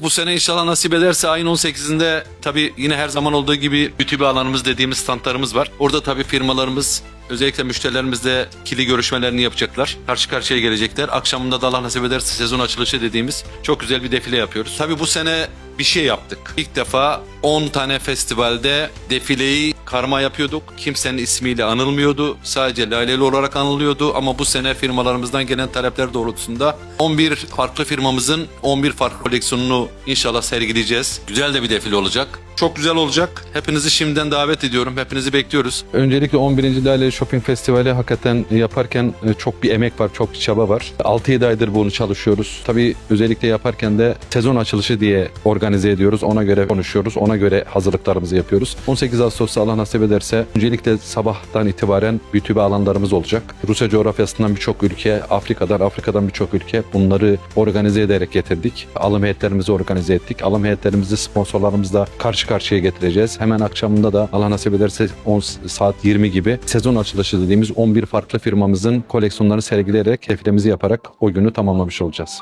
Bu sene inşallah nasip ederse ayın 18'inde tabii yine her zaman olduğu gibi YouTube alanımız dediğimiz standlarımız var. Orada tabii firmalarımız özellikle müşterilerimizle kili görüşmelerini yapacaklar. Karşı karşıya gelecekler. Akşamında da Allah nasip ederse sezon açılışı dediğimiz çok güzel bir defile yapıyoruz. Tabii bu sene bir şey yaptık. İlk defa 10 tane festivalde defileyi karma yapıyorduk. Kimsenin ismiyle anılmıyordu. Sadece laleli olarak anılıyordu ama bu sene firmalarımızdan gelen talepler doğrultusunda 11 farklı firmamızın 11 farklı koleksiyonunu inşallah sergileyeceğiz. Güzel de bir defile olacak. Çok güzel olacak. Hepinizi şimdiden davet ediyorum. Hepinizi bekliyoruz. Öncelikle 11. Lale Shopping Festivali hakikaten yaparken e, çok bir emek var, çok bir çaba var. 6-7 aydır bunu çalışıyoruz. Tabii özellikle yaparken de sezon açılışı diye organize ediyoruz. Ona göre konuşuyoruz. Ona göre hazırlıklarımızı yapıyoruz. 18 Ağustos'ta Allah nasip ederse öncelikle sabahtan itibaren YouTube alanlarımız olacak. Rusya coğrafyasından birçok ülke, Afrika'dan, Afrika'dan birçok ülke bunları organize ederek getirdik. Alım heyetlerimizi organize ettik. Alım heyetlerimizi sponsorlarımızla karşı karşıya getireceğiz. Hemen akşamında da Allah nasip ederse 10 saat 20 gibi sezon açılışı dediğimiz 11 farklı firmamızın koleksiyonlarını sergileyerek defilemizi yaparak o günü tamamlamış olacağız.